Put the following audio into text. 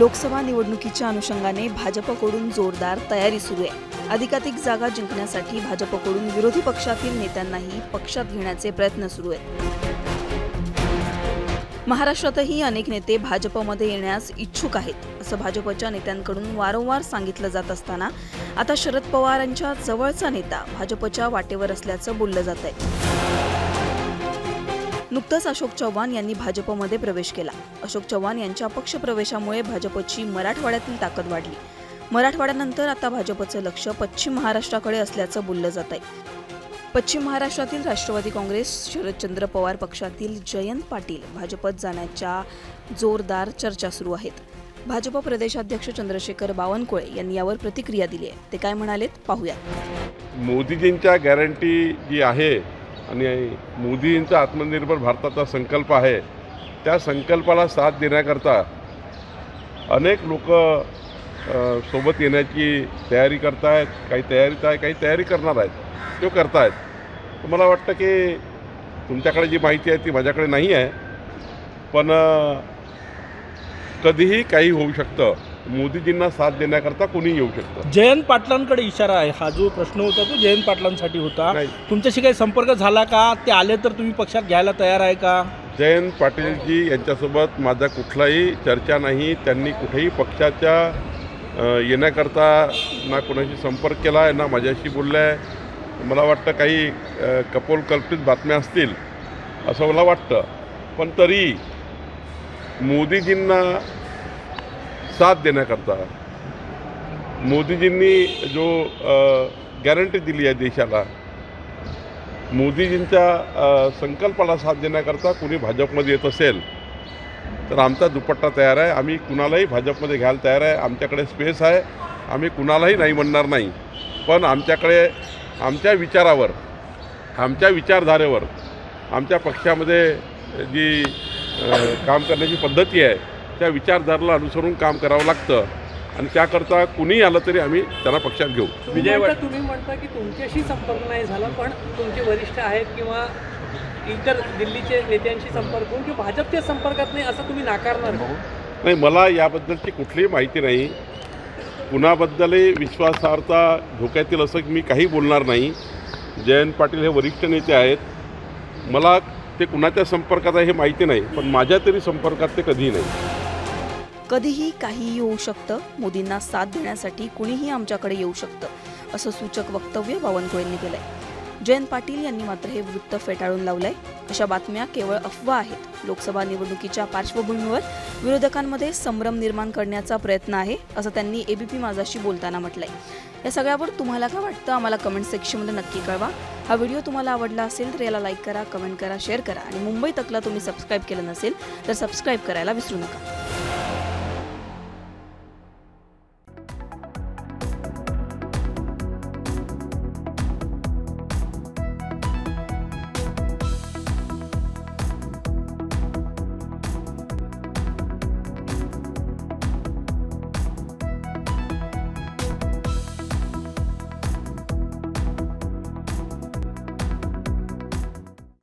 लोकसभा निवडणुकीच्या अनुषंगाने भाजपकडून जोरदार तयारी सुरू आहे. अधिकाधिक जागा जिंकण्यासाठी भाजपकडून विरोधी पक्षातील नेत्यांनाही पक्षात घेण्याचे प्रयत्न सुरू आहेत. महाराष्ट्रातही अनेक नेते भाजपमध्ये येण्यास इच्छुक आहेत असं भाजपच्या नेत्यांकडून वारंवार सांगितलं जात असताना आता शरद पवारांच्या जवळचा नेता भाजपच्या वाटेवर असल्याचं बोललं जात आहे नुकतंच अशोक चव्हाण यांनी भाजपमध्ये प्रवेश केला. अशोक चव्हाण यांच्या पक्षप्रवेशामुळे भाजपची मराठवाड्यातील ताकद वाढली. मराठवाड्यानंतर आता भाजपचं लक्ष पश्चिम महाराष्ट्राकडे असल्याचं बोललं जात आहे पश्चिम महाराष्ट्रातील राष्ट्रवादी काँग्रेस शरदचंद्र पवार पक्षातील जयंत पाटील भाजपत जाण्याच्या जोरदार चर्चा सुरू आहेत. भाजप प्रदेशाध्यक्ष चंद्रशेखर बावनकुळे यांनी यावर प्रतिक्रिया दिली आहे. ते काय म्हणालेत? पाहूया. मोदीजींच्या गॅरंटी जी आहे आणि मोदींचा आत्मनिर्भर भारताचा संकल्प आहे. त्या संकल्पाला साथ देण्याकरता अनेक लोक सोबत येण्याची तयारी करतायत काही तयारीत आहे काही तयारी करणार आहेत. ते करतायत. तर मला वाटतं की तुमच्याकडे जी माहिती आहे ती माझ्याकडे नाही आहे. पण कधीही काही होऊ शकतं. मोदीजींना साथ देण्याकरता कोणी येऊ शकतं. जयंत पाटलांकडे इशारा आहे. हा जो प्रश्न होता तो जयंत पाटलांसाठी होता. नाही. तुमच्याशी काही संपर्क झाला का? ते आले तर तुम्ही पक्षात घ्यायला तयार आहे का? जयंत पाटीलजी यांच्यासोबत माझा कुठलाही चर्चा नाही. त्यांनी कुठेही पक्षाच्या अ, येण्याकरता ना कोणाशी संपर्क केला आहे ना माझ्याशी बोललं आहे मला वाटतं काही अ, कपोलकल्पित बातम्या असतील असं मला वाटतं. पण तरी मोदीजींना साथ देण्याकरता मोदीजींनी जो गॅरंटी दिली आहे देशाला मोदीजींच्या संकल्पाला साथ देण्याकरता कुणी भाजपमध्ये येत असेल तर आमचा दुपट्टा तयार आहे. आम्ही कुणालाही भाजपमध्ये घ्यायला तयार आहे. आमच्याकडे स्पेस आहे. आम्ही कुणालाही नाही म्हणणार नाही. पण आमच्याकडे आमच्या विचारावर आमच्या विचारधारेवर आमच्या पक्षामध्ये जी काम करण्याची पद्धती आहे त्या विचारधारेला अनुसरून काम करावं लागतं आणि त्याकरता कुणीही आलं तरी आम्ही त्यांना पक्षात घेऊ. तुम्ही म्हणता तुम्ही म्हणता की तुमच्याशी संपर्क नाही झाला पण तुमचे वरिष्ठ आहेत किंवा इतर दिल्लीचे नेत्यांशी संपर्क करून किंवा भाजपच्या संपर्कात नाही असं तुम्ही नाकारणार का? नाही मला याबद्दलची कुठलीही माहिती नाही. कुणाबद्दलही विश्वासार्हता धोक्यातील असं मी काही बोलणार नाही. जयंत पाटील हे वरिष्ठ नेते आहेत. मला ते कुणाच्या संपर्कात आहे हे माहिती नाही पण माझ्या तरी संपर्कात ते कधीही नाही. कधीही काहीही होऊ शकतं. मोदींना साथ देण्यासाठी कुणीही आमच्याकडे येऊ शकतं असं सूचक वक्तव्य बावनकुळेंनी केलंय. जयंत पाटील यांनी मात्र हे वृत्त फेटाळून लावलंय. अशा बातम्या केवळ अफवा आहेत. लोकसभा निवडणुकीच्या पार्श्वभूमीवर विरोधकांमध्ये संभ्रम निर्माण करण्याचा प्रयत्न आहे असं त्यांनी एबीपी माझाशी बोलताना म्हटलंय. या सगळ्यावर तुम्हाला काय वाटतं? आम्हाला कमेंट सेक्शनमध्ये नक्की कळवा. हा व्हिडिओ तुम्हाला आवडला असेल तर याला लाईक करा कमेंट करा शेअर करा आणि मुंबई तकला तुम्ही सबस्क्राईब केलं नसेल तर सबस्क्राईब करायला विसरू नका.